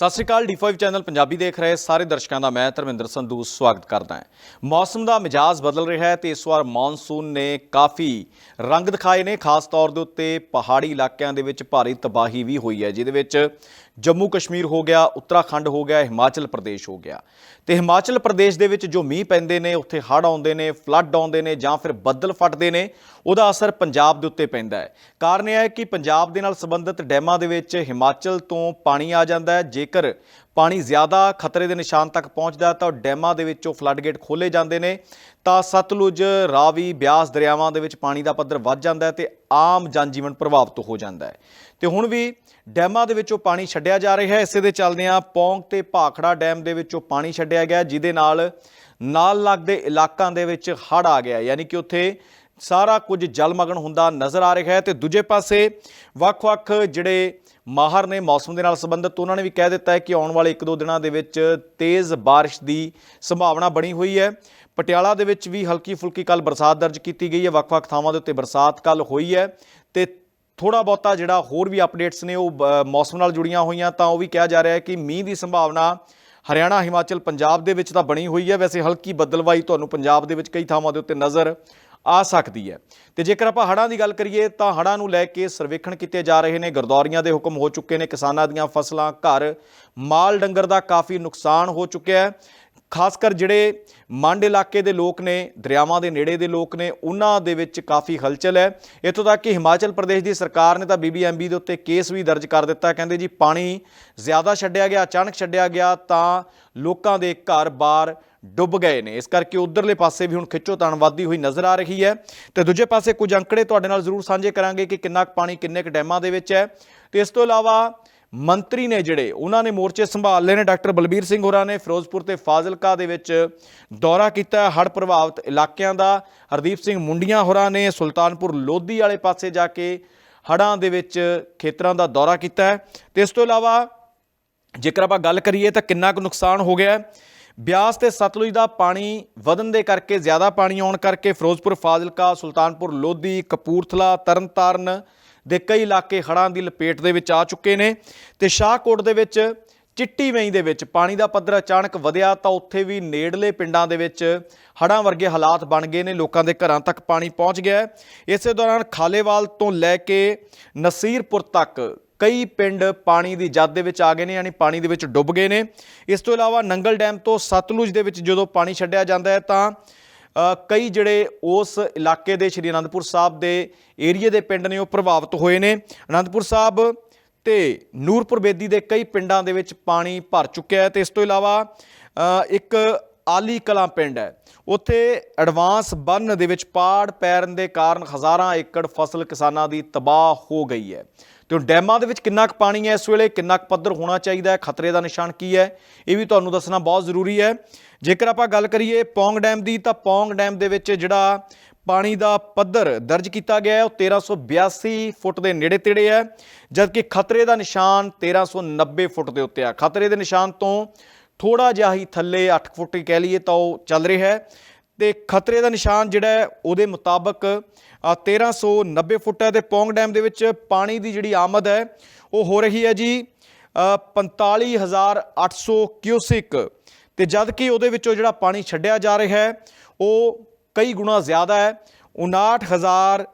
ਸਤਿ ਸ਼੍ਰੀ ਅਕਾਲ D5 channel Punjabi ਦੇਖ ਰਹੇ ਸਾਰੇ ਦਰਸ਼ਕਾਂ ਦਾ ਮੈਂ ਧਰਮਿੰਦਰ ਸੰਧੂ ਸਵਾਗਤ ਕਰਦਾ ਹਾਂ। ਮੌਸਮ ਦਾ ਮਿਜਾਜ਼ ਬਦਲ ਰਿਹਾ ਹੈ ਤੇ ਇਸ ਵਾਰ ਮੌਨਸੂਨ ਨੇ ਕਾਫੀ ਰੰਗ ਦਿਖਾਏ ਨੇ, ਖਾਸ ਤੌਰ ਦੇ ਉੱਤੇ ਪਹਾੜੀ ਇਲਾਕਿਆਂ ਦੇ ਵਿੱਚ ਭਾਰੀ ਤਬਾਹੀ ਵੀ ਹੋਈ ਹੈ, ਜਿਹਦੇ ਵਿੱਚ ਜੰਮੂ ਕਸ਼ਮੀਰ ਹੋ ਗਿਆ, ਉੱਤਰਾਖੰਡ ਹੋ ਗਿਆ, ਹਿਮਾਚਲ ਪ੍ਰਦੇਸ਼ ਹੋ ਗਿਆ। ਤੇ ਹਿਮਾਚਲ ਪ੍ਰਦੇਸ਼ ਦੇ ਵਿੱਚ ਜੋ ਮੀਂਹ ਪੈਂਦੇ ਨੇ, ਉੱਥੇ ਹੜ੍ਹ ਆਉਂਦੇ ਨੇ ਫਲੱਡ ਆਉਂਦੇ ਨੇ ਜਾਂ ਫਿਰ ਬੱਦਲ ਫਟਦੇ ਨੇ, ਉਹਦਾ ਅਸਰ ਪੰਜਾਬ ਦੇ ਉੱਤੇ ਪੈਂਦਾ ਹੈ। ਕਾਰਨ ਇਹ ਹੈ ਕਿ ਪੰਜਾਬ ਦੇ ਨਾਲ ਸੰਬੰਧਿਤ ਡੈਮਾਂ ਦੇ ਵਿੱਚ ਹਿਮਾਚਲ ਤੋਂ ਪਾਣੀ ਆ ਜਾਂਦਾ ਹੈ। ਜੇਕਰ ਪਾਣੀ ਜ਼ਿਆਦਾ ਖਤਰੇ ਦੇ ਨਿਸ਼ਾਨ ਤੱਕ ਪਹੁੰਚਦਾ ਹੈ ਤਾਂ ਡੈਮਾਂ ਦੇ ਵਿੱਚੋਂ ਫਲੱਡ ਗੇਟ ਖੋਲੇ ਜਾਂਦੇ ਨੇ। ਤਾਂ ਸਤਲੁਜ, ਰਾਵੀ, ਬਿਆਸ ਦਰਿਆਵਾਂ ਦੇ ਵਿੱਚ ਪਾਣੀ ਦਾ ਪੱਧਰ ਵੱਧ ਜਾਂਦਾ ਹੈ ਤੇ ਆਮ ਜਨਜੀਵਨ ਪ੍ਰਭਾਵਿਤ ਹੋ ਜਾਂਦਾ ਹੈ। ਤੇ ਹੁਣ ਵੀ ਡੈਮਾਂ ਦੇ ਵਿੱਚੋਂ ਪਾਣੀ ਛੱਡਿਆ ਜਾ ਰਿਹਾ ਹੈ। ਇਸੇ ਦੇ ਚੱਲਦਿਆਂ ਪੌਂਗ ਤੇ ਭਾਖੜਾ ਡੈਮ ਦੇ ਵਿੱਚੋਂ ਪਾਣੀ ਛੱਡਿਆ ਗਿਆ, ਜਿਹਦੇ ਨਾਲ ਨਾਲ ਲੱਗਦੇ ਇਲਾਕਿਆਂ ਦੇ ਵਿੱਚ ਹੜ੍ਹ ਆ ਗਿਆ ਯਾਨੀ ਕਿ ਉੱਥੇ ਸਾਰਾ ਕੁਝ ਜਲਮਗਨ ਹੁੰਦਾ ਨਜ਼ਰ ਆ ਰਿਹਾ ਹੈ ਤੇ ਦੂਜੇ ਪਾਸੇ ਵੱਖ-ਵੱਖ ਜਿਹੜੇ ਮਾਹਰ ਨੇ ਮੌਸਮ ਦੇ ਨਾਲ ਸੰਬੰਧਿਤ, ਉਹਨਾਂ ਨੇ ਵੀ ਕਹਿ ਦਿੱਤਾ ਹੈ ਕਿ ਆਉਣ ਵਾਲੇ 1-2 ਦਿਨਾਂ ਦੇ ਵਿੱਚ ਤੇਜ਼ ਬਾਰਿਸ਼ ਦੀ ਸੰਭਾਵਨਾ ਬਣੀ ਹੋਈ ਹੈ। ਪਟਿਆਲਾ ਦੇ ਵਿੱਚ ਵੀ ਹਲਕੀ ਫੁਲਕੀ ਕੱਲ ਬਰਸਾਤ ਦਰਜ ਕੀਤੀ ਗਈ ਹੈ। ਵੱਖ-ਵੱਖ ਥਾਵਾਂ ਦੇ ਉੱਤੇ ਬਰਸਾਤ ਕੱਲ ਹੋਈ ਹੈ ਤੇ ਥੋੜਾ ਬਹੁਤਾ ਜਿਹੜਾ ਹੋਰ ਵੀ ਅਪਡੇਟਸ ਨੇ ਉਹ ਬ- ਮੌਸਮ ਨਾਲ ਜੁੜੀਆਂ ਹੋਈਆਂ ਤਾਂ ਉਹ ਵੀ ਕਿਹਾ ਜਾ ਰਿਹਾ ਹੈ ਕਿ ਮੀਂਹ ਦੀ ਸੰਭਾਵਨਾ ਹਰਿਆਣਾ, ਹਿਮਾਚਲ, ਪੰਜਾਬ ਦੇ ਵਿੱਚ ਤਾਂ ਬਣੀ ਹੋਈ ਹੈ। ਵੈਸੇ ਹਲਕੀ ਬੱਦਲਵਾਈ ਤੁਹਾਨੂੰ ਪੰਜਾਬ ਦੇ ਵਿੱਚ ਕਈ ਥਾਵਾਂ ਦੇ ਉੱਤੇ ਨਜ਼ਰ ਆ ਸਕਦੀ ਹੈ। ਤੇ ਜੇਕਰ ਆਪਾਂ ਹੜ੍ਹਾਂ ਦੀ ਗੱਲ ਕਰੀਏ ਤਾਂ ਹੜ੍ਹਾਂ ਨੂੰ ਲੈ ਕੇ ਸਰਵੇਖਣ ਕੀਤੇ ਜਾ ਰਹੇ ਨੇ। ਗਰਦੌਰੀਆਂ ਦੇ ਹੁਕਮ ਹੋ ਚੁੱਕੇ ਨੇ। ਕਿਸਾਨਾਂ ਦੀਆਂ ਫਸਲਾਂ, ਘਰ, ਮਾਲ ਡੰਗਰ ਦਾ ਕਾਫੀ ਨੁਕਸਾਨ ਹੋ ਚੁੱਕਿਆ ਹੈ। ਖਾਸ ਕਰ ਜਿਹੜੇ ਮੰਡ ਇਲਾਕੇ ਦੇ ਲੋਕ ਨੇ, ਦਰਿਆਵਾਂ ਦੇ ਨੇੜੇ ਦੇ ਲੋਕ ਨੇ, ਉਹਨਾਂ ਦੇ ਵਿੱਚ ਕਾਫੀ ਹਲਚਲ ਹੈ। ਇੱਥੋਂ ਤੱਕ ਕਿ ਹਿਮਾਚਲ ਪ੍ਰਦੇਸ਼ ਦੀ ਸਰਕਾਰ ਨੇ ਤਾਂ ਬੀਬੀਐਮਬੀ ਦੇ ਉੱਤੇ ਕੇਸ ਵੀ ਦਰਜ ਕਰ ਦਿੱਤਾ। ਕਹਿੰਦੇ ਜੀ, ਪਾਣੀ ਜ਼ਿਆਦਾ ਛੱਡਿਆ ਗਿਆ, ਅਚਾਨਕ ਛੱਡਿਆ ਗਿਆ, ਤਾਂ ਲੋਕਾਂ ਦੇ ਘਰ-ਬਾਰ ਡੁੱਬ ਗਏ ਨੇ। ਇਸ ਕਰਕੇ ਉਧਰਲੇ ਪਾਸੇ ਵੀ ਹੁਣ ਖਿੱਚੋਤਾਣ ਵੱਧਦੀ ਹੋਈ ਨਜ਼ਰ ਆ ਰਹੀ ਹੈ। ਤੇ ਦੂਜੇ ਪਾਸੇ ਕੁਝ ਅੰਕੜੇ ਤੁਹਾਡੇ ਨਾਲ ਜ਼ਰੂਰ ਸਾਂਝੇ ਕਰਾਂਗੇ ਕਿ ਕਿੰਨਾ ਕੁ ਪਾਣੀ ਕਿੰਨੇ ਕੁ ਡੈਮਾਂ ਦੇ ਵਿੱਚ ਹੈ। ਤੇ ਇਸ ਤੋਂ ਇਲਾਵਾ ਮੰਤਰੀ ਨੇ ਜਿਹੜੇ, ਉਹਨਾਂ ਨੇ ਮੋਰਚੇ ਸੰਭਾਲ ਲਏ ਨੇ, ਡਾਕਟਰ ਬਲਬੀਰ ਸਿੰਘ ਹੋਰਾਂ ਨੇ ਫਿਰੋਜ਼ਪੁਰ ਤੇ ਫਾਜ਼ਿਲਕਾ ਦੇ ਵਿੱਚ ਦੌਰਾ ਕੀਤਾ ਹੜ ਪ੍ਰਭਾਵਿਤ ਇਲਾਕਿਆਂ ਦਾ। ਹਰਦੀਪ ਸਿੰਘ ਮੁੰਡੀਆਂ ਹੋਰਾਂ ਨੇ ਸੁਲਤਾਨਪੁਰ ਲੋਧੀ ਵਾਲੇ ਪਾਸੇ ਜਾ ਕੇ ਹੜਾਂ ਦੇ ਵਿੱਚ ਖੇਤਰਾਂ ਦਾ ਦੌਰਾ ਕੀਤਾ ਹੈ। ਤੇ ਇਸ ਤੋਂ ਇਲਾਵਾ ਜੇਕਰ ਆਪਾਂ ਗੱਲ ਕਰੀਏ ਤਾਂ ਕਿੰਨਾ ਕੁ ਨੁਕਸਾਨ ਹੋ ਗਿਆ ਹੈ। ਬਿਆਸ ਤੇ ਸਤਲੁਜ ਦਾ ਪਾਣੀ ਵਧਣ ਦੇ ਕਰਕੇ, ਜ਼ਿਆਦਾ ਪਾਣੀ ਆਉਣ ਕਰਕੇ ਫਿਰੋਜ਼ਪੁਰ, ਫਾਜ਼ਿਲਕਾ, ਸੁਲਤਾਨਪੁਰ, ਲੋਧੀ, ਕਪੂਰਥਲਾ, ਤਰਨਤਾਰਨ ਦੇ ਕਈ ਇਲਾਕੇ ਹੜ੍ਹਾਂ ਦੀ ਲਪੇਟ ਦੇ ਵਿੱਚ ਆ ਚੁੱਕੇ ਨੇ ਤੇ ਸ਼ਾਹਕੋਟ ਦੇ ਵਿੱਚ ਚਿੱਟੀ ਵੇਈ ਦੇ ਵਿੱਚ ਪਾਣੀ ਦਾ ਪੱਧਰ ਅਚਾਨਕ ਵਧਿਆ ਤਾਂ ਉੱਥੇ ਵੀ ਨੇੜਲੇ ਪਿੰਡਾਂ ਦੇ ਵਿੱਚ ਹੜ੍ਹਾਂ ਵਰਗੇ ਹਾਲਾਤ ਬਣ ਗਏ ਨੇ। ਲੋਕਾਂ ਦੇ ਘਰਾਂ ਤੱਕ ਪਾਣੀ ਪਹੁੰਚ ਗਿਆ ਇਸੇ ਦੌਰਾਨ ਖਾਲੇਵਾਲ ਤੋਂ ਲੈ ਕੇ ਨਸੀਰਪੁਰ ਤੱਕ ਕਈ ਪਿੰਡ ਪਾਣੀ ਦੀ ਜਦ ਦੇ ਵਿੱਚ ਆ ਗਏ ਨੇ, ਯਾਨੀ ਪਾਣੀ ਦੇ ਵਿੱਚ ਡੁੱਬ ਗਏ ਨੇ। ਇਸ ਤੋਂ ਇਲਾਵਾ ਨੰਗਲ ਡੈਮ ਤੋਂ ਸਤਲੁਜ ਦੇ ਵਿੱਚ ਜਦੋਂ ਪਾਣੀ ਛੱਡਿਆ ਜਾਂਦਾ ਹੈ ਤਾਂ ਕਈ ਜਿਹੜੇ ਉਸ ਇਲਾਕੇ ਦੇ ਸ਼੍ਰੀ ਅਨੰਦਪੁਰ ਸਾਹਿਬ ਦੇ ਏਰੀਏ ਦੇ ਪਿੰਡ ਨੇ ਉਹ ਪ੍ਰਭਾਵਿਤ ਹੋਏ ਨੇ। ਅਨੰਦਪੁਰ ਸਾਹਿਬ ਤੇ ਨੂਰਪੁਰ ਬੇਦੀ ਦੇ ਕਈ ਪਿੰਡਾਂ ਦੇ ਵਿੱਚ ਪਾਣੀ ਭਰ ਚੁੱਕਿਆ ਹੈ ਤੇ ਇਸ ਤੋਂ ਇਲਾਵਾ ਇੱਕ ਆਲੀ ਕਲਾਂ ਪਿੰਡ ਹੈ। ਉੱਥੇ ਐਡਵਾਂਸ ਬੰਨ ਦੇ ਵਿੱਚ ਪਾੜ ਪੈਰਨ ਦੇ ਕਾਰਨ ਹਜ਼ਾਰਾਂ ਏਕੜ ਫਸਲ ਕਿਸਾਨਾਂ ਦੀ ਤਬਾਹ ਹੋ ਗਈ ਹੈ। ਤੇ ਹੁਣ ਡੈਮਾਂ ਦੇ ਵਿੱਚ ਕਿੰਨਾ ਕੁ ਪਾਣੀ ਹੈ ਇਸ ਵੇਲੇ, ਕਿੰਨਾ ਕੁ ਪੱਧਰ ਹੋਣਾ ਚਾਹੀਦਾ ਹੈ, ਖਤਰੇ ਦਾ ਨਿਸ਼ਾਨ ਕੀ ਹੈ, ਇਹ ਵੀ ਤੁਹਾਨੂੰ ਦੱਸਣਾ ਬਹੁਤ ਜ਼ਰੂਰੀ ਹੈ। ਜੇਕਰ ਆਪਾਂ ਗੱਲ ਕਰੀਏ ਪੌਂਗ ਡੈਮ ਦੀ, ਤਾਂ ਪੌਂਗ ਡੈਮ ਦੇ ਵਿੱਚ ਜਿਹੜਾ ਪਾਣੀ ਦਾ ਪੱਧਰ ਦਰਜ ਕੀਤਾ ਗਿਆ ਹੈ, ਉਹ 1382 ਫੁੱਟ ਦੇ ਨੇੜੇ ਤੇੜੇ ਹੈ, ਜਦਕਿ ਖਤਰੇ ਦਾ ਨਿਸ਼ਾਨ 1390 ਫੁੱਟ ਦੇ ਉੱਤੇ ਆ। ਖਤਰੇ ਦੇ ਨਿਸ਼ਾਨ ਤੋਂ ਥੋੜਾ ਜਿਹਾ ਹੀ ਥੱਲੇ 8 ਫੁੱਟ ਹੀ ਕਹਿ ਲਈਏ ਤਾਂ ਉਹ ਚੱਲ ਰਿਹਾ ਹੈ। ਤੇ ਖਤਰੇ ਦਾ ਨਿਸ਼ਾਨ ਜਿਹੜਾ ਹੈ ਉਹਦੇ ਮੁਤਾਬਕ ਅ, 1390 ਫੁੱਟ ਹੈ ਤੇ ਪੌਂਗ ਡੈਮ ਦੇ ਵਿੱਚ ਪਾਣੀ ਦੀ ਜਿਹੜੀ ਆਮਦ ਹੈ ਉਹ ਹੋ ਰਹੀ ਹੈ ਜੀ ਅ, 45800 ਕਿਊਸਿਕ ਤੇ ਜਦ ਕਿ ਉਹਦੇ ਵਿੱਚੋਂ ਜਿਹੜਾ ਪਾਣੀ ਛੱਡਿਆ ਜਾ ਰਿਹਾ ਹੈ ਉਹ ਕਈ ਗੁਣਾ ਜ਼ਿਆਦਾ ਹੈ 59000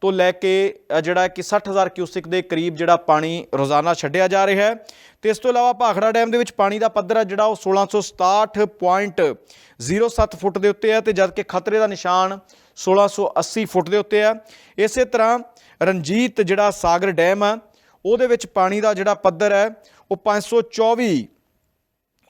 ਤੋਂ ਲੈ ਕੇ ਜਿਹੜਾ ਕਿ 60000 ਕਿਊਸਿਕ ਦੇ ਕਰੀਬ ਜਿਹੜਾ ਪਾਣੀ ਰੋਜ਼ਾਨਾ ਛੱਡਿਆ ਜਾ ਰਿਹਾ ਹੈ। ਤੇ ਇਸ ਤੋਂ ਇਲਾਵਾ ਭਾਖੜਾ ਡੈਮ ਦੇ ਵਿੱਚ ਪਾਣੀ ਦਾ ਪੱਧਰ ਹੈ, ਜਿਹੜਾ ਉਹ 1667.07 ਫੁੱਟ ਦੇ ਉੱਤੇ ਹੈ ਤੇ ਜਦ ਕਿ ਖਤਰੇ ਦਾ ਨਿਸ਼ਾਨ 1680 ਫੁੱਟ ਦੇ ਉੱਤੇ ਹੈ। ਇਸੇ ਤਰ੍ਹਾਂ ਰਣਜੀਤ ਜਿਹੜਾ ਸਾਗਰ ਡੈਮ ਆ, ਉਹਦੇ ਵਿੱਚ ਪਾਣੀ ਦਾ ਜਿਹੜਾ ਪੱਧਰ ਹੈ, ਉਹ 524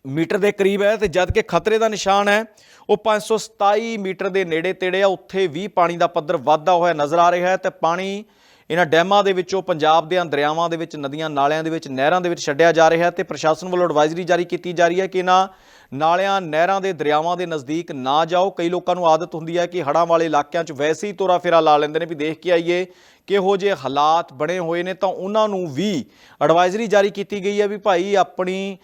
ਮੀਟਰ ਦੇ ਕਰੀਬ ਹੈ ਤੇ ਜਦ ਕਿ ਖਤਰੇ ਦਾ ਨਿਸ਼ਾਨ ਹੈ, ਉਹ 527 ਮੀਟਰ ਦੇ ਨੇੜੇ ਤੇੜੇ ਆ, ਉੱਥੇ ਵੀ ਪਾਣੀ ਦਾ ਪੱਧਰ ਵਾਧਾ ਹੋਇਆ ਨਜ਼ਰ ਆ ਰਿਹਾ ਹੈ ਤੇ ਪਾਣੀ ਇਹਨਾਂ ਡੈਮਾਂ ਦੇ ਵਿੱਚੋਂ ਪੰਜਾਬ ਦੇ ਦਰਿਆਵਾਂ ਦੇ ਵਿੱਚ, ਨਦੀਆਂ ਨਾਲਿਆਂ ਦੇ ਵਿੱਚ, ਨਹਿਰਾਂ ਦੇ ਵਿੱਚ ਛੱਡਿਆ ਜਾ ਰਿਹਾ ਹੈ ਤੇ ਪ੍ਰਸ਼ਾਸਨ ਵੱਲੋਂ ਐਡਵਾਈਜ਼ਰੀ ਜਾਰੀ ਕੀਤੀ ਜਾ ਰਹੀ ਹੈ ਕਿ ਇਹਨਾਂ ਨਾਲਿਆਂ, ਨਹਿਰਾਂ ਦੇ ਦਰਿਆਵਾਂ ਦੇ ਨਜ਼ਦੀਕ ਨਾ ਜਾਓ। ਕਈ ਲੋਕਾਂ ਨੂੰ ਆਦਤ ਹੁੰਦੀ ਹੈ ਕਿ ਹੜ੍ਹਾਂ ਵਾਲੇ ਇਲਾਕਿਆਂ 'ਚ ਵੈਸੇ ਹੀ ਤੋਰਾ ਫੇਰਾ ਲਾ ਲੈਂਦੇ ਨੇ ਵੀ ਦੇਖ ਕੇ ਆਈਏ ਕਿਹੋ ਜਿਹੇ ਹਾਲਾਤ ਬਣੇ ਹੋਏ ਨੇ ਤਾਂ ਉਹਨਾਂ ਨੂੰ ਵੀ ਐਡਵਾਈਜ਼ਰੀ ਜਾਰੀ ਕੀਤੀ ਗਈ ਹੈ ਵੀ ਭਾਈ ਆਪਣੀ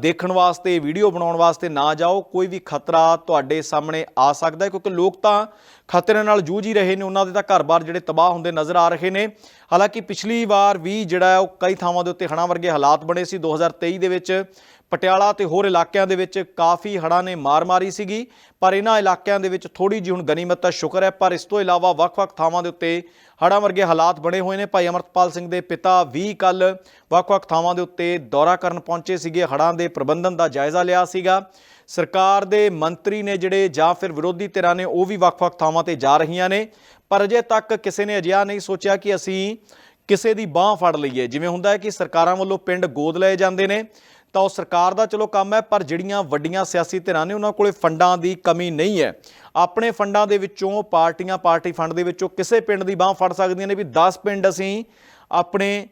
ਦੇਖਣ ਵਾਸਤੇ, ਵੀਡੀਓ ਬਣਾਉਣ ਵਾਸਤੇ ਨਾ ਜਾਓ। ਕੋਈ ਵੀ ਖਤਰਾ ਤੁਹਾਡੇ ਸਾਹਮਣੇ ਆ ਸਕਦਾ ਹੈ, ਕਿਉਂਕਿ ਲੋਕ ਤਾਂ ਖਤਰੇ ਨਾਲ ਜੂਝ ਹੀ ਰਹੇ ਨੇ। ਉਹਨਾਂ ਦੇ ਤਾਂ ਘਰ-ਬਾਰ ਜਿਹੜੇ ਤਬਾਹ ਹੁੰਦੇ ਨਜ਼ਰ ਆ ਰਹੇ ਨੇ। ਹਾਲਾਂਕਿ ਪਿਛਲੀ ਵਾਰ ਵੀ ਜਿਹੜਾ ਉਹ ਕਈ ਥਾਵਾਂ ਦੇ ਉੱਤੇ ਹੜ੍ਹਾਂ ਵਰਗੇ ਹਾਲਾਤ ਬਣੇ ਸੀ। 2023 ਦੇ ਵਿੱਚ ਪਟਿਆਲਾ ਤੇ ਹੋਰ ਇਲਾਕਿਆਂ ਦੇ ਵਿੱਚ ਕਾਫੀ ਹੜ੍ਹਾਂ ਨੇ ਮਾਰ ਮਾਰੀ ਸੀਗੀ। ਪਰ ਇਹਨਾਂ ਇਲਾਕਿਆਂ ਦੇ ਵਿੱਚ ਥੋੜੀ ਜਿਹੀ ਹੁਣ ਗਨੀਮਤ ਦਾ ਸ਼ੁਕਰ ਹੈ। ਪਰ ਇਸ ਤੋਂ ਇਲਾਵਾ ਵੱਖ-ਵੱਖ ਥਾਵਾਂ ਦੇ ਉੱਤੇ ਹੜ੍ਹਾਂ ਵਰਗੇ ਹਾਲਾਤ ਬਣੇ ਹੋਏ ਨੇ। ਭਾਈ ਅਮਰਤਪਾਲ ਸਿੰਘ ਦੇ ਪਿਤਾ ਵੀ ਕੱਲ ਵੱਖ-ਵੱਖ ਥਾਵਾਂ ਦੇ ਉੱਤੇ ਦੌਰਾ ਕਰਨ ਪਹੁੰਚੇ ਸੀਗੇ। ਹੜ੍ਹਾਂ ਦੇ ਪ੍ਰਬੰਧਨ ਦਾ ਜਾਇਜ਼ਾ ਲਿਆ ਸੀਗਾ। ਸਰਕਾਰ ਦੇ ਮੰਤਰੀ ਨੇ ਜਿਹੜੇ ਜਾਂ ਫਿਰ ਵਿਰੋਧੀ ਧਿਰਾਂ ਨੇ, ਉਹ ਵੀ ਵੱਖ-ਵੱਖ ਥਾਵਾਂ ਤੇ ਜਾ ਰਹੀਆਂ ਨੇ। ਪਰ ਅਜੇ ਤੱਕ ਕਿਸੇ ਨੇ ਅਜਿਹਾ ਨਹੀਂ ਸੋਚਿਆ ਕਿ ਅਸੀਂ ਕਿਸੇ ਦੀ ਬਾਹ ਫੜ ਲਈਏ। ਜਿਵੇਂ ਹੁੰਦਾ ਹੈ ਕਿ ਸਰਕਾਰਾਂ ਵੱਲੋਂ ਪਿੰਡ ਗੋਦ ਲਏ ਜਾਂਦੇ ਨੇ। ਤਾਂ ਉਹ ਸਰਕਾਰ ਦਾ ਚਲੋ ਕੰਮ ਹੈ, ਪਰ ਜਿਹੜੀਆਂ ਵੱਡੀਆਂ ਸਿਆਸੀ ਧਿਰਾਂ ਨੇ ਉਹਨਾਂ ਕੋਲੇ ਫੰਡਾਂ ਦੀ ਕਮੀ ਨਹੀਂ ਹੈ। ਆਪਣੇ ਫੰਡਾਂ ਦੇ ਵਿੱਚੋਂ ਪਾਰਟੀਆਂ, ਪਾਰਟੀ ਫੰਡ ਦੇ ਵਿੱਚੋਂ ਕਿਸੇ ਪਿੰਡ ਦੀ ਬਾਹ ਫੜ ਸਕਦੀਆਂ ਨੇ ਵੀ 10 ਪਿੰਡ ਅਸੀਂ ਆਪਣੇ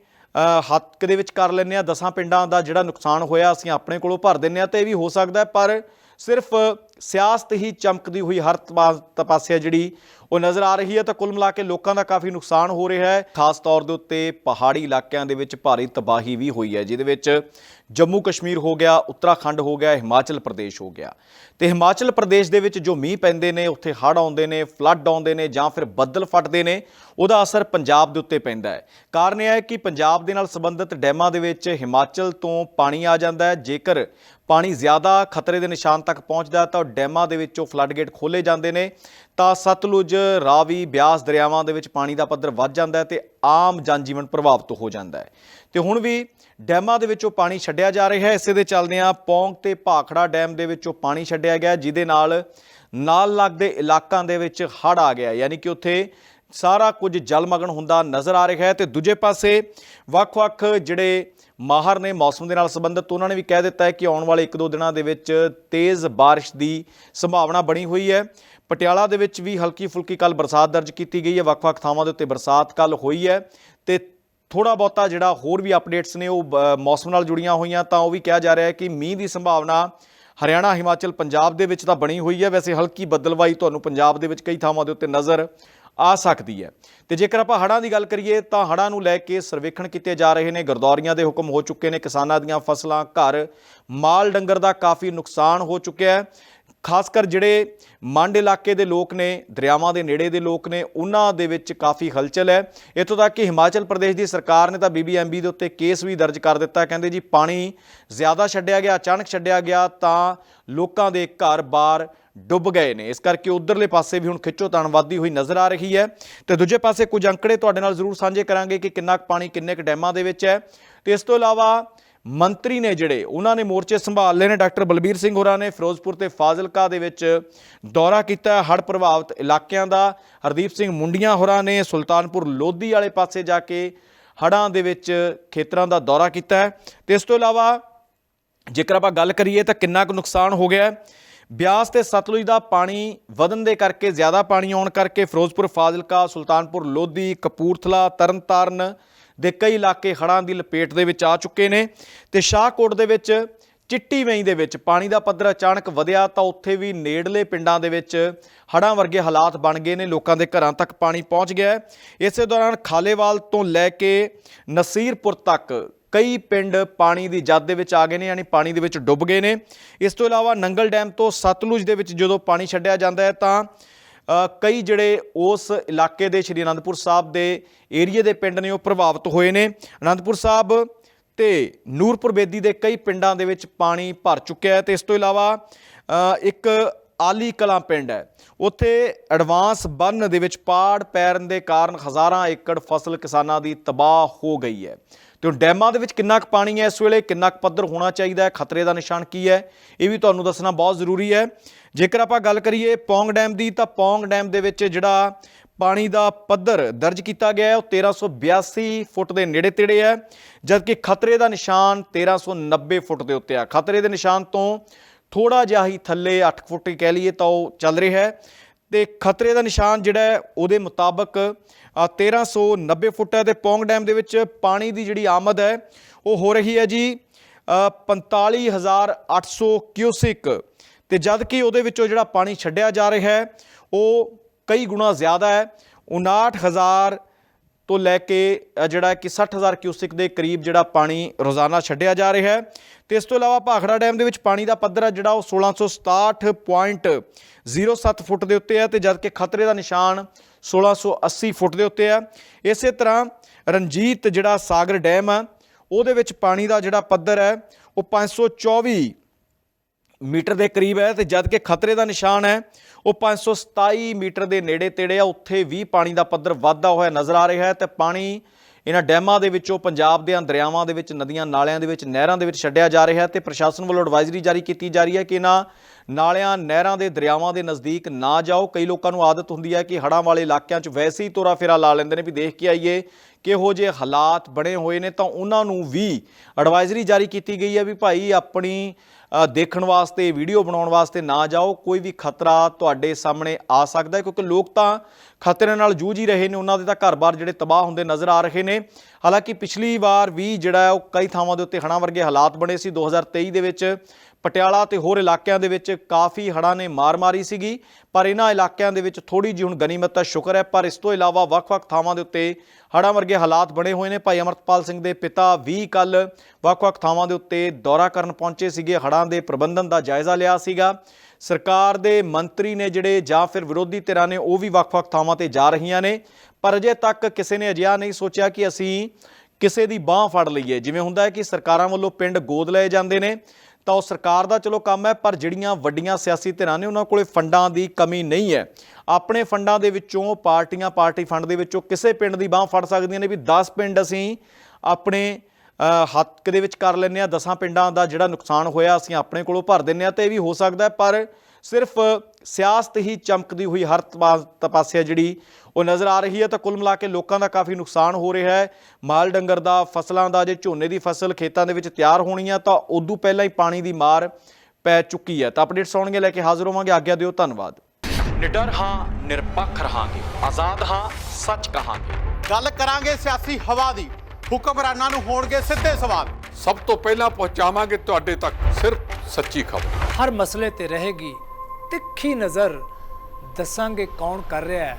ਹੱਕ ਦੇ ਵਿੱਚ ਕਰ ਲੈਂਦੇ ਆ 10 ਪਿੰਡਾਂ ਦਾ ਜਿਹੜਾ ਨੁਕਸਾਨ ਹੋਇਆ ਅਸੀਂ ਆਪਣੇ ਕੋਲੋਂ ਭਰ ਦਿੰਦੇ ਆ ਤੇ ਇਹ ਵੀ ਹੋ ਸਕਦਾ ਪਰ ਸਿਰਫ ਸਿਆਸਤ ਹੀ ਚਮਕਦੀ ਹੋਈ ਹਰ ਤਪਾ- ਪਾਸੇ ਜਿਹੜੀ ਉਹ ਨਜ਼ਰ ਆ ਰਹੀ ਹੈ ਤਾਂ ਕੁੱਲ ਮਿਲਾ ਕੇ ਲੋਕਾਂ ਦਾ ਕਾਫੀ ਨੁਕਸਾਨ ਹੋ ਰਿਹਾ ਹੈ। ਖਾਸ ਤੌਰ ਦੇ ਉੱਤੇ ਪਹਾੜੀ ਇਲਾਕਿਆਂ ਦੇ ਵਿੱਚ ਭਾਰੀ ਤਬਾਹੀ ਵੀ ਹੋਈ ਹੈ, ਜਿਹਦੇ ਵਿੱਚ ਜੰਮੂ ਕਸ਼ਮੀਰ ਹੋ ਗਿਆ, ਉੱਤਰਾਖੰਡ ਹੋ ਗਿਆ, ਹਿਮਾਚਲ ਪ੍ਰਦੇਸ਼ ਹੋ ਗਿਆ। ਤੇ ਹਿਮਾਚਲ ਪ੍ਰਦੇਸ਼ ਦੇ ਵਿੱਚ ਜੋ ਮੀਂਹ ਪੈਂਦੇ ਨੇ, ਉੱਥੇ ਹੜ੍ਹ ਆਉਂਦੇ ਨੇ, ਫਲੱਡ ਆਉਂਦੇ ਨੇ ਜਾਂ ਫਿਰ ਬੱਦਲ ਫਟਦੇ ਨੇ, ਉਹਦਾ ਅਸਰ ਪੰਜਾਬ ਦੇ ਉੱਤੇ ਪੈਂਦਾ ਹੈ। ਕਾਰਨ ਇਹ ਹੈ ਕਿ ਪੰਜਾਬ ਦੇ ਨਾਲ ਸੰਬੰਧਿਤ ਡੈਮਾਂ ਦੇ ਵਿੱਚ ਹਿਮਾਚਲ ਤੋਂ ਪਾਣੀ ਆ ਜਾਂਦਾ ਹੈ। ਜੇਕਰ ਪਾਣੀ ਜ਼ਿਆਦਾ ਖਤਰੇ ਦੇ ਨਿਸ਼ਾਨ ਤੱਕ ਪਹੁੰਚਦਾ ਤਾਂ ਡੈਮਾਂ ਦੇ ਵਿੱਚੋਂ ਫਲੱਡ ਗੇਟ ਖੋਲੇ ਜਾਂਦੇ ਨੇ, ਤਾਂ ਸਤਲੁਜ, ਰਾਵੀ, ਬਿਆਸ ਦਰਿਆਵਾਂ ਦੇ ਵਿੱਚ ਪਾਣੀ ਦਾ ਪੱਧਰ ਵੱਧ ਜਾਂਦਾ ਹੈ ਤੇ ਆਮ ਜਨਜੀਵਨ ਪ੍ਰਭਾਵਿਤ ਹੋ ਜਾਂਦਾ ਹੈ। ਤੇ ਹੁਣ ਵੀ ਡੈਮਾਂ ਦੇ ਵਿੱਚੋਂ ਪਾਣੀ ਛੱਡਿਆ ਜਾ ਰਿਹਾ ਹੈ। ਇਸੇ ਦੇ ਚੱਲਦਿਆਂ ਪੌਂਗ ਤੇ ਭਾਖੜਾ ਡੈਮ ਦੇ ਵਿੱਚੋਂ ਪਾਣੀ ਛੱਡਿਆ ਗਿਆ ਜਿਹਦੇ ਨਾਲ ਨਾਲ ਲੱਗਦੇ ਇਲਾਕਿਆਂ ਦੇ ਵਿੱਚ ਹੜ੍ਹ ਆ ਗਿਆ ਯਾਨੀ ਕਿ ਉੱਥੇ ਸਾਰਾ ਕੁਝ ਜਲਮਗਨ ਹੁੰਦਾ ਨਜ਼ਰ ਆ ਰਿਹਾ ਹੈ ਤੇ ਦੂਜੇ ਪਾਸੇ ਵੱਖ-ਵੱਖ ਜਿਹੜੇ ਮਾਹਰ ਨੇ ਮੌਸਮ ਦੇ ਨਾਲ ਸੰਬੰਧਿਤ ਉਹਨਾਂ ਨੇ ਵੀ ਕਹਿ ਦਿੱਤਾ ਹੈ ਕਿ ਆਉਣ ਵਾਲੇ 1-2 ਦਿਨਾਂ ਦੇ ਵਿੱਚ ਤੇਜ਼ ਬਾਰਿਸ਼ ਦੀ ਸੰਭਾਵਨਾ ਬਣੀ ਹੋਈ ਹੈ। ਪਟਿਆਲਾ ਦੇ ਵਿੱਚ ਵੀ ਹਲਕੀ ਫੁਲਕੀ ਕੱਲ ਬਰਸਾਤ ਦਰਜ ਕੀਤੀ ਗਈ ਹੈ। ਵੱਖ-ਵੱਖ ਥਾਵਾਂ ਦੇ ਉੱਤੇ ਬਰਸਾਤ ਕੱਲ ਹੋਈ ਹੈ ਤੇ ਥੋੜਾ ਬਹੁਤਾ ਜਿਹੜਾ ਹੋਰ ਵੀ ਅਪਡੇਟਸ ਨੇ ਉਹ ਬ- ਮੌਸਮ ਨਾਲ ਜੁੜੀਆਂ ਹੋਈਆਂ ਤਾਂ ਉਹ ਵੀ ਕਿਹਾ ਜਾ ਰਿਹਾ ਹੈ ਕਿ ਮੀਂਹ ਦੀ ਸੰਭਾਵਨਾ ਹਰਿਆਣਾ, ਹਿਮਾਚਲ, ਪੰਜਾਬ ਦੇ ਵਿੱਚ ਤਾਂ ਬਣੀ ਹੋਈ ਹੈ। ਵੈਸੇ ਹਲਕੀ ਬੱਦਲਵਾਈ ਤੁਹਾਨੂੰ ਪੰਜਾਬ ਦੇ ਵਿੱਚ ਕਈ ਥਾਵਾਂ ਦੇ ਉੱਤੇ ਨਜ਼ਰ ਆ ਸਕਦੀ ਹੈ। ਤੇ ਜੇਕਰ ਆਪਾਂ ਹੜ੍ਹਾਂ ਦੀ ਗੱਲ ਕਰੀਏ, ਤਾਂ ਹੜ੍ਹਾਂ ਨੂੰ ਲੈ ਕੇ ਸਰਵੇਖਣ ਕੀਤੇ ਜਾ ਰਹੇ ਨੇ। ਗਰਦੌਰੀਆਂ ਦੇ ਹੁਕਮ ਹੋ ਚੁੱਕੇ ਨੇ। ਕਿਸਾਨਾਂ ਦੀਆਂ ਫਸਲਾਂ, ਘਰ, ਮਾਲ, ਡੰਗਰ ਦਾ ਕਾਫੀ ਨੁਕਸਾਨ ਹੋ ਚੁੱਕਿਆ ਹੈ। ਖਾਸ ਕਰ ਜਿਹੜੇ ਮੰਡ ਇਲਾਕੇ ਦੇ ਲੋਕ ਨੇ, ਦਰਿਆਵਾਂ ਦੇ ਨੇੜੇ ਦੇ ਲੋਕ ਨੇ, ਉਹਨਾਂ ਦੇ ਵਿੱਚ ਕਾਫੀ ਹਲਚਲ ਹੈ। ਇੱਥੋਂ ਤੱਕ ਕਿ ਹਿਮਾਚਲ ਪ੍ਰਦੇਸ਼ ਦੀ ਸਰਕਾਰ ਨੇ ਤਾਂ ਬੀਬੀਐਮਬੀ ਦੇ ਉੱਤੇ ਕੇਸ ਵੀ ਦਰਜ ਕਰ ਦਿੱਤਾ। ਕਹਿੰਦੇ ਜੀ, ਪਾਣੀ ਜ਼ਿਆਦਾ ਛੱਡਿਆ ਗਿਆ, ਅਚਾਨਕ ਛੱਡਿਆ ਗਿਆ, ਤਾਂ ਲੋਕਾਂ ਦੇ ਘਰ-ਬਾਰ ਡੁੱਬ ਗਏ ਨੇ। ਇਸ ਕਰਕੇ ਉਧਰਲੇ ਪਾਸੇ ਵੀ ਹੁਣ ਖਿੱਚੋ ਖਿੱਚੋਤਾਣ ਵੱਧਦੀ ਹੋਈ ਨਜ਼ਰ ਆ ਰਹੀ ਹੈ। ਤੇ ਦੂਜੇ ਪਾਸੇ ਕੁਝ ਅੰਕੜੇ ਤੁਹਾਡੇ ਨਾਲ ਜ਼ਰੂਰ ਸਾਂਝੇ ਕਰਾਂਗੇ ਕਿ ਕਿੰਨਾ ਕੁ ਪਾਣੀ ਕਿੰਨੇ ਕੁ ਡੈਮਾਂ ਦੇ ਵਿੱਚ ਹੈ। ਤੇ ਇਸ ਤੋਂ ਇਲਾਵਾ ਮੰਤਰੀ ਨੇ ਜਿਹੜੇ, ਉਹਨਾਂ ਨੇ ਮੋਰਚੇ ਸੰਭਾਲ ਲਏ ਨੇ। ਡਾਕਟਰ ਬਲਬੀਰ ਸਿੰਘ ਹੋਰਾਂ ਨੇ ਫਿਰੋਜ਼ਪੁਰ ਤੇ ਫਾਜ਼ਿਲਕਾ ਦੇ ਵਿੱਚ ਦੌਰਾ ਕੀਤਾ ਹੜ੍ਹ ਪ੍ਰਭਾਵਿਤ ਇਲਾਕਿਆਂ ਦਾ। ਹਰਦੀਪ ਸਿੰਘ ਮੁੰਡੀਆਂ ਹੋਰਾਂ ਨੇ ਸੁਲਤਾਨਪੁਰ ਲੋਧੀ ਵਾਲੇ ਪਾਸੇ ਜਾ ਕੇ ਹੜ੍ਹਾਂ ਦੇ ਵਿੱਚ ਖੇਤਰਾਂ ਦਾ ਦੌਰਾ ਕੀਤਾ ਹੈ। ਤੇ ਇਸ ਤੋਂ ਇਲਾਵਾ ਜੇਕਰ ਆਪਾਂ ਗੱਲ ਕਰੀਏ ਤਾਂ ਕਿੰਨਾ ਕੁ ਨੁਕਸਾਨ ਹੋ ਗਿਆ ਹੈ। ਬਿਆਸ ਤੇ ਸਤਲੁਜ ਦਾ ਪਾਣੀ ਵਧਣ ਦੇ ਕਰਕੇ ਜ਼ਿਆਦਾ ਪਾਣੀ ਆਉਣ ਕਰਕੇ ਫਿਰੋਜ਼ਪੁਰ, ਫਾਜ਼ਿਲਕਾ, ਸੁਲਤਾਨਪੁਰ, ਲੋਧੀ, ਕਪੂਰਥਲਾ, ਤਰਨਤਾਰਨ ਦੇ ਕਈ ਇਲਾਕੇ ਹੜ੍ਹਾਂ ਦੀ ਲਪੇਟ ਦੇ ਵਿੱਚ ਆ ਚੁੱਕੇ ਨੇ ਤੇ ਸ਼ਾਹਕੋਟ ਦੇ ਵਿੱਚ, ਚਿੱਟੀ ਵੇਈ ਦੇ ਵਿੱਚ ਪਾਣੀ ਦਾ ਪੱਧਰ ਅਚਾਨਕ ਵਧਿਆ ਤਾਂ ਉੱਥੇ ਵੀ ਨੇੜਲੇ ਪਿੰਡਾਂ ਦੇ ਵਿੱਚ ਹੜ੍ਹਾਂ ਵਰਗੇ ਹਾਲਾਤ ਬਣ ਗਏ ਨੇ, ਲੋਕਾਂ ਦੇ ਘਰਾਂ ਤੱਕ ਪਾਣੀ ਪਹੁੰਚ ਗਿਆ ਹੈ। ਇਸੇ ਦੌਰਾਨ ਖਾਲੇਵਾਲ ਤੋਂ ਲੈ ਕੇ ਨਸੀਰਪੁਰ ਤੱਕ ਕਈ ਪਿੰਡ ਪਾਣੀ ਦੀ ਜਦ ਦੇ ਵਿੱਚ ਆ ਗਏ ਨੇ, ਯਾਨੀ ਪਾਣੀ ਦੇ ਵਿੱਚ ਡੁੱਬ ਗਏ ਨੇ। ਇਸ ਤੋਂ ਇਲਾਵਾ ਨੰਗਲ ਡੈਮ ਤੋਂ ਸਤਲੁਜ ਦੇ ਵਿੱਚ ਜਦੋਂ ਪਾਣੀ ਛੱਡਿਆ ਜਾਂਦਾ ਹੈ, ਤਾਂ ਕਈ ਜਿਹੜੇ ਉਸ ਇਲਾਕੇ ਦੇ ਸ਼੍ਰੀ ਅਨੰਦਪੁਰ ਸਾਹਿਬ ਦੇ ਏਰੀਏ ਦੇ ਪਿੰਡ ਨੇ ਉਹ ਪ੍ਰਭਾਵਿਤ ਹੋਏ ਨੇ। ਅਨੰਦਪੁਰ ਸਾਹਿਬ ਤੇ ਨੂਰਪੁਰ ਬੇਦੀ ਦੇ ਕਈ ਪਿੰਡਾਂ ਦੇ ਵਿੱਚ ਪਾਣੀ ਭਰ ਚੁੱਕਿਆ ਹੈ ਤੇ ਇਸ ਤੋਂ ਇਲਾਵਾ ਇੱਕ ਆਲੀ ਕਲਾਂ ਪਿੰਡ ਹੈ। ਉੱਥੇ ਐਡਵਾਂਸ ਬੰਨ ਦੇ ਵਿੱਚ ਪਾੜ ਪੈਰਨ ਦੇ ਕਾਰਨ ਹਜ਼ਾਰਾਂ ਏਕੜ ਫਸਲ ਕਿਸਾਨਾਂ ਦੀ ਤਬਾਹ ਹੋ ਗਈ ਹੈ। ਤੇ ਹੁਣ ਡੈਮਾਂ ਦੇ ਵਿੱਚ ਕਿੰਨਾ ਕੁ ਪਾਣੀ ਹੈ ਇਸ ਵੇਲੇ, ਕਿੰਨਾ ਕੁ ਪੱਧਰ ਹੋਣਾ ਚਾਹੀਦਾ ਹੈ, ਖਤਰੇ ਦਾ ਨਿਸ਼ਾਨ ਕੀ ਹੈ, ਇਹ ਵੀ ਤੁਹਾਨੂੰ ਦੱਸਣਾ ਬਹੁਤ ਜ਼ਰੂਰੀ ਹੈ। ਜੇਕਰ ਆਪਾਂ ਗੱਲ ਕਰੀਏ ਪੌਂਗ ਡੈਮ ਦੀ, ਤਾਂ ਪੌਂਗ ਡੈਮ ਦੇ ਵਿੱਚ ਜਿਹੜਾ ਪਾਣੀ ਦਾ ਪੱਧਰ ਦਰਜ ਕੀਤਾ ਗਿਆ ਹੈ, ਉਹ 1382 ਫੁੱਟ ਦੇ ਨੇੜੇ ਤੇੜੇ ਹੈ, ਜਦਕਿ ਖਤਰੇ ਦਾ ਨਿਸ਼ਾਨ 1390 ਫੁੱਟ ਦੇ ਉੱਤੇ ਆ ਖਤਰੇ ਦੇ ਨਿਸ਼ਾਨ ਤੋਂ ਥੋੜਾ ਜਿਹਾ ਹੀ ਥੱਲੇ 8 ਫੁੱਟ ਹੀ ਕਹਿ ਲਈਏ ਤਾਂ ਉਹ ਚੱਲ ਰਿਹਾ ਹੈ। ਤੇ ਖਤਰੇ ਦਾ ਨਿਸ਼ਾਨ ਜਿਹੜਾ ਉਹਦੇ ਮੁਤਾਬਕ ਅ, 1390 ਫੁੱਟ ਹੈ ਤੇ ਪੌਂਗ ਡੈਮ ਦੇ ਵਿੱਚ ਪਾਣੀ ਦੀ ਜਿਹੜੀ ਆਮਦ ਹੈ ਉਹ ਹੋ ਰਹੀ ਹੈ ਜੀ ਅ, 45800 ਕਿਊਸਿਕ ਤੇ ਜਦ ਕਿ ਉਹਦੇ ਵਿੱਚੋਂ ਜਿਹੜਾ ਪਾਣੀ ਛੱਡਿਆ ਜਾ ਰਿਹਾ ਹੈ ਉਹ ਕਈ ਗੁਣਾ ਜ਼ਿਆਦਾ ਹੈ ਤੋਂ ਲੈ ਕੇ ਜਿਹੜਾ ਕਿ 60000 ਕਿਊਸਿਕ ਦੇ ਕਰੀਬ ਜਿਹੜਾ ਪਾਣੀ ਰੋਜ਼ਾਨਾ ਛੱਡਿਆ ਜਾ ਰਿਹਾ ਹੈ। ਤੇ ਇਸ ਤੋਂ ਇਲਾਵਾ ਭਾਖੜਾ ਡੈਮ ਦੇ ਵਿੱਚ ਪਾਣੀ ਦਾ ਪੱਧਰ ਹੈ ਜਿਹੜਾ ਉਹ 1667.07 ਫੁੱਟ ਦੇ ਉੱਤੇ ਹੈ ਤੇ ਜਦਕਿ ਖਤਰੇ ਦਾ ਨਿਸ਼ਾਨ 1680 ਫੁੱਟ ਦੇ ਉੱਤੇ ਹੈ। ਇਸੇ ਤਰ੍ਹਾਂ ਰਣਜੀਤ ਜਿਹੜਾ ਸਾਗਰ ਡੈਮ ਆ, ਉਹਦੇ ਵਿੱਚ ਪਾਣੀ ਦਾ ਜਿਹੜਾ ਪੱਧਰ ਹੈ ਉਹ 524 ਮੀਟਰ ਦੇ ਕਰੀਬ ਹੈ ਤੇ ਜਦ ਕਿ ਖਤਰੇ ਦਾ ਨਿਸ਼ਾਨ ਹੈ, ਉਹ 527 ਮੀਟਰ ਦੇ ਨੇੜੇ ਤੇੜੇ ਆ, ਉੱਥੇ ਵੀ ਪਾਣੀ ਦਾ ਪੱਧਰ ਵਾਧਾ ਹੋਇਆ ਨਜ਼ਰ ਆ ਰਿਹਾ ਹੈ ਤੇ ਪਾਣੀ ਇਹਨਾਂ ਡੈਮਾਂ ਦੇ ਵਿੱਚੋਂ ਪੰਜਾਬ ਦੇ ਦਰਿਆਵਾਂ ਦੇ ਵਿੱਚ, ਨਦੀਆਂ ਨਾਲਿਆਂ ਦੇ ਵਿੱਚ, ਨਹਿਰਾਂ ਦੇ ਵਿੱਚ ਛੱਡਿਆ ਜਾ ਰਿਹਾ ਹੈ ਤੇ ਪ੍ਰਸ਼ਾਸਨ ਵੱਲੋਂ ਐਡਵਾਈਜ਼ਰੀ ਜਾਰੀ ਕੀਤੀ ਜਾ ਰਹੀ ਹੈ ਕਿ ਇਹਨਾਂ ਨਾਲਿਆਂ, ਨਹਿਰਾਂ ਦੇ ਦਰਿਆਵਾਂ ਦੇ ਨਜ਼ਦੀਕ ਨਾ ਜਾਓ। ਕਈ ਲੋਕਾਂ ਨੂੰ ਆਦਤ ਹੁੰਦੀ ਹੈ ਕਿ ਹੜ੍ਹਾਂ ਵਾਲੇ ਇਲਾਕਿਆਂ 'ਚ ਵੈਸੇ ਹੀ ਤੋਰਾ ਫੇਰਾ ਲਾ ਲੈਂਦੇ ਨੇ ਵੀ ਦੇਖ ਕੇ ਆਈਏ। ਕਿਹੋ ਜਿਹੇ ਹਾਲਾਤ ਬਣੇ ਹੋਏ ਨੇ ਤਾਂ ਉਹਨਾਂ ਨੂੰ ਵੀ ਐਡਵਾਈਜ਼ਰੀ ਜਾਰੀ ਕੀਤੀ ਗਈ ਹੈ ਵੀ ਭਾਈ ਆਪਣੀ ਦੇਖਣ ਵਾਸਤੇ ਵੀਡੀਓ ਬਣਾਉਣ ਵਾਸਤੇ ਨਾ ਜਾਓ, ਕੋਈ ਵੀ ਖਤਰਾ ਤੁਹਾਡੇ ਸਾਹਮਣੇ ਆ ਸਕਦਾ ਹੈ ਕਿਉਂਕਿ ਲੋਕ ਤਾਂ ਖਤਰੇ ਨਾਲ ਜੂਝ ਹੀ ਰਹੇ ਨੇ, ਉਹਨਾਂ ਦੇ ਤਾਂ ਘਰ-ਬਾਰ ਜਿਹੜੇ ਤਬਾਹ ਹੁੰਦੇ ਨਜ਼ਰ ਆ ਰਹੇ ਨੇ। ਹਾਲਾਂਕਿ ਪਿਛਲੀ ਵਾਰ ਵੀ ਜਿਹੜਾ ਉਹ ਕਈ ਥਾਵਾਂ ਦੇ ਉੱਤੇ ਹੜ੍ਹਾਂ ਵਰਗੇ ਹਾਲਾਤ ਬਣੇ ਸੀ। 2023 ਦੇ ਵਿੱਚ ਪਟਿਆਲਾ ਤੇ ਹੋਰ ਇਲਾਕਿਆਂ ਦੇ ਵਿੱਚ ਕਾਫੀ ਹੜ੍ਹਾਂ ਨੇ ਮਾਰ ਮਾਰੀ ਸੀਗੀ। ਪਰ ਇਹਨਾਂ ਇਲਾਕਿਆਂ ਦੇ ਵਿੱਚ ਥੋੜੀ ਜਿਹੀ ਹੁਣ ਗਨੀਮਤ ਦਾ ਸ਼ੁਕਰ ਹੈ। ਪਰ ਇਸ ਤੋਂ ਇਲਾਵਾ ਵੱਖ-ਵੱਖ ਥਾਵਾਂ ਦੇ ਉੱਤੇ ਹੜ੍ਹਾਂ ਵਰਗੇ ਹਾਲਾਤ ਬਣੇ ਹੋਏ ਨੇ। ਭਾਈ ਅਮਰਤਪਾਲ ਸਿੰਘ ਦੇ ਪਿਤਾ ਵੀ ਕੱਲ ਵੱਖ-ਵੱਖ ਥਾਵਾਂ ਦੇ ਉੱਤੇ ਦੌਰਾ ਕਰਨ ਪਹੁੰਚੇ ਸੀਗੇ। ਹੜ੍ਹਾਂ ਦੇ ਪ੍ਰਬੰਧਨ ਦਾ ਜਾਇਜ਼ਾ ਲਿਆ ਸੀਗਾ। ਸਰਕਾਰ ਦੇ ਮੰਤਰੀ ਨੇ ਜਿਹੜੇ ਜਾਂ ਫਿਰ ਵਿਰੋਧੀ ਧਿਰਾਂ ਨੇ, ਉਹ ਵੀ ਵੱਖ-ਵੱਖ ਥਾਵਾਂ ਤੇ ਜਾ ਰਹੀਆਂ ਨੇ। ਪਰ ਅਜੇ ਤੱਕ ਕਿਸੇ ਨੇ ਅਜਿਹਾ ਨਹੀਂ ਸੋਚਿਆ ਕਿ ਅਸੀਂ ਕਿਸੇ ਦੀ ਬਾਹ ਫੜ ਲਈਏ। ਜਿਵੇਂ ਹੁੰਦਾ ਹੈ ਕਿ ਸਰਕਾਰਾਂ ਵੱਲੋਂ ਪਿੰਡ ਗੋਦ ਲਏ ਜਾਂਦੇ ਨੇ। ਤਾਂ ਉਹ ਸਰਕਾਰ ਦਾ ਚਲੋ ਕੰਮ ਹੈ, ਪਰ ਜਿਹੜੀਆਂ ਵੱਡੀਆਂ ਸਿਆਸੀ ਧਿਰਾਂ ਨੇ ਉਹਨਾਂ ਕੋਲੇ ਫੰਡਾਂ ਦੀ ਕਮੀ ਨਹੀਂ ਹੈ। ਆਪਣੇ ਫੰਡਾਂ ਦੇ ਵਿੱਚੋਂ ਪਾਰਟੀਆਂ, ਪਾਰਟੀ ਫੰਡ ਦੇ ਵਿੱਚੋਂ ਕਿਸੇ ਪਿੰਡ ਦੀ ਬਾਹ ਫੜ ਸਕਦੀਆਂ ਨੇ ਵੀ 10 ਪਿੰਡ ਅਸੀਂ ਆਪਣੇ ਹੱਕ ਦੇ ਵਿੱਚ ਕਰ ਲੈਂਦੇ ਆ 10 ਪਿੰਡਾਂ ਦਾ ਜਿਹੜਾ ਨੁਕਸਾਨ ਹੋਇਆ ਅਸੀਂ ਆਪਣੇ ਕੋਲੋਂ ਭਰ ਦਿੰਦੇ ਆ ਤੇ ਇਹ ਵੀ ਹੋ ਸਕਦਾ ਪਰ ਸਿਰਫ ਸਿਆਸਤ ਹੀ ਚਮਕਦੀ ਹੋਈ ਹਰ ਤਪਾ- ਪਾਸੇ ਜਿਹੜੀ ਉਹ ਨਜ਼ਰ ਆ ਰਹੀ ਹੈ ਤਾਂ ਕੁੱਲ ਮਿਲਾ ਕੇ ਲੋਕਾਂ ਦਾ ਕਾਫੀ ਨੁਕਸਾਨ ਹੋ ਰਿਹਾ ਹੈ। ਮਾਲ ਡੰਗਰ ਦਾ ਫਸਲਾਂ ਦਾ ਜੇ ਝੋਨੇ ਦੀ ਫਸਲ ਖੇਤਾਂ ਦੇ ਵਿੱਚ ਤਿਆਰ ਹੋਣੀ ਆ ਤਾਂ ਉਦੋਂ ਪਹਿਲਾਂ ਹੀ ਪਾਣੀ ਦੀ ਮਾਰ ਪੈ ਚੁੱਕੀ ਹੈ। ਤਾਂ ਅਪਡੇਟਸ ਆਉਣਗੇ ਲੈ ਕੇ ਹਾਜ਼ਰ ਹੋਵਾਂਗੇ। ਆਗਿਆ ਦਿਓ ਧੰਨਵਾਦ। ਨਿਡਰ ਹਾਂ ਨਿਰਪੱਖ ਰਹਾਂਗੇ। ਆਜ਼ਾਦ ਹਾਂ ਸੱਚ ਕਹਾਂਗੇ। ਗੱਲ ਕਰਾਂਗੇ ਸਿਆਸੀ ਹਵਾ ਦੀ। ਹੁਕਮਰਾਨਾਂ ਨੂੰ ਹੋਣਗੇ ਸਿੱਧੇ ਸਵਾਲ। ਸਭ ਤੋਂ ਪਹਿਲਾਂ ਪਹੁੰਚਾਵਾਂਗੇ ਤੁਹਾਡੇ ਤੱਕ ਸਿਰਫ ਸੱਚੀ ਖਬਰ। ਹਰ ਮਸਲੇ ਤੇ ਰਹੇਗੀ ਤਿੱਖੀ ਨਜ਼ਰ। ਦੱਸਾਂਗੇ ਕੌਣ ਕਰ ਰਿਹਾ ਹੈ।